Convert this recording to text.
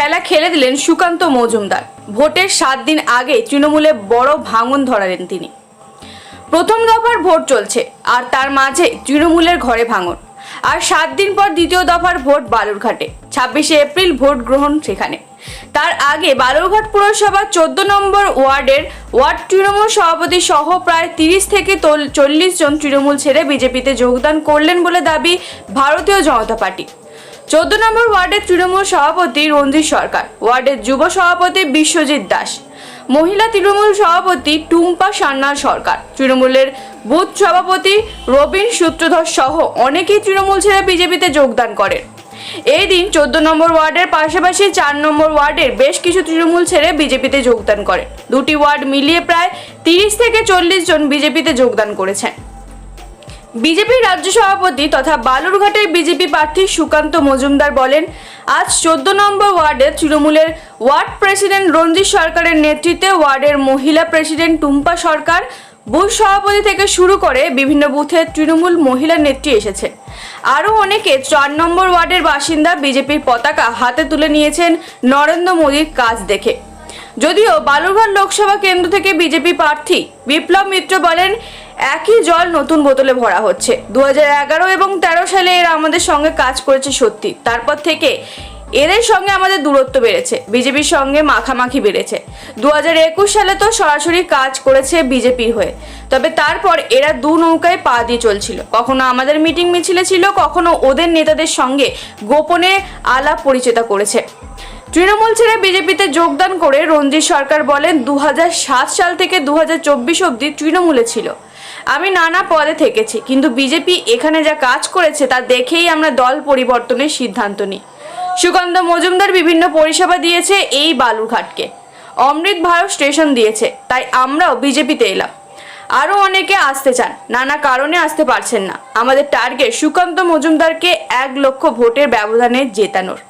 খেলা খেলে দিলেন সুকান্ত মজুমদার। ভোটের সাত দিন আগে তৃণমূলে বড় ভাঙন ধরালেন তিনি। প্রথম দফার ভোট চলছে, আর তার মাঝে তৃণমূলের ঘরে ভাঙন। আর সাত দিন পর দ্বিতীয় দফার ভোট বালুরঘাটে, ছাব্বিশে এপ্রিল ভোট গ্রহণ সেখানে। তার আগে বালুরঘাট পুরসভার চোদ্দ নম্বর ওয়ার্ডের ওয়ার্ড তৃণমূল সভাপতি সহ প্রায় তিরিশ থেকে চল্লিশ জন তৃণমূল ছেড়ে বিজেপিতে যোগদান করলেন বলে দাবি ভারতীয় জনতা পার্টি। চোদ্দ নম্বর ওয়ার্ডের তৃণমূল সভাপতি রঞ্জিত সরকার, ওয়ার্ডের যুব সভাপতি বিশ্বজিৎ দাস, মহিলা তৃণমূল সভাপতি টুম্পা সান্যাল সরকার, তৃণমূলের বুথ সভাপতি রবীন সূত্রধর সহ অনেকেই তৃণমূল ছেড়ে বিজেপিতে যোগদান করেন। এই দিন চোদ্দ নম্বর ওয়ার্ডের পাশাপাশি চার নম্বর ওয়ার্ডের বেশ কিছু তৃণমূল ছেড়ে বিজেপিতে যোগদান করেন দুটি ওয়ার্ড মিলিয়ে প্রায় তিরিশ থেকে চল্লিশ জন বিজেপিতে যোগদান করেছেন। বিজেপির রাজ্য সভাপতি তথা বালুরঘাটের বিজেপি প্রার্থী সুকান্ত মজুমদার বলেন, আজ চোদ্দ নম্বর ওয়ার্ডের তৃণমূলের ওয়ার্ড প্রেসিডেন্ট রঞ্জিত সরকারের নেতৃত্বে ওয়ার্ডের মহিলা প্রেসিডেন্ট টুম্পা সরকার বুথ সভাপতি থেকে শুরু করে বিভিন্ন বুথে তৃণমূল মহিলা নেত্রী এসেছে। আরও অনেকে চার নম্বর ওয়ার্ডের বাসিন্দা বিজেপির পতাকা হাতে তুলে নিয়েছেন নরেন্দ্র মোদীর কাজ দেখে। যদিও বালুরঘাট লোকসভা কেন্দ্র থেকে বিজেপি প্রার্থী বিপ্লব মিত্র বলেন একই জল নতুন বোতলে ভরা হচ্ছে। দু এগারো এবং তেরো সালে এরা আমাদের সঙ্গে কাজ করেছে সত্যি। তারপর থেকে এদের সঙ্গে আমাদের দূরত্ব বেড়েছে। বিজেপির সঙ্গে মাখামাখি বেড়েছে। দু একুশ সালে তো সরাসরি কাজ করেছে বিজেপির হয়ে। তবে তারপর এরা দু নৌকায় পা দিয়ে চলছিল। কখনো আমাদের মিটিং মিছিলে ছিল, কখনো ওদের নেতাদের সঙ্গে গোপনে আলাপ পরিচয় করেছে। তৃণমূল ছেড়ে বিজেপিতে যোগদান করে রঞ্জিত সরকার বলেন দু হাজার সাত সাল থেকে দু হাজার অবধি তৃণমূলে ছিল। আমি নানা পদে থেকেছি, কিন্তু বিজেপি এখানে যা কাজ করেছে তা দেখেই আমরা দল পরিবর্তনের সিদ্ধান্ত নিই। সুগন্ধ মজুমদার বিভিন্ন পরিষেবা দিয়েছে এই বালুরঘাটকে। অমৃত ভারত স্টেশন দিয়েছে, তাই আমরাও বিজেপিতে এলাম। আরও অনেকে আসতে চান, নানা কারণে আসতে পারছেন না। আমাদের টার্গেট সুকান্ত মজুমদারকে এক লক্ষ ভোটের ব্যবধানে জেতানোর।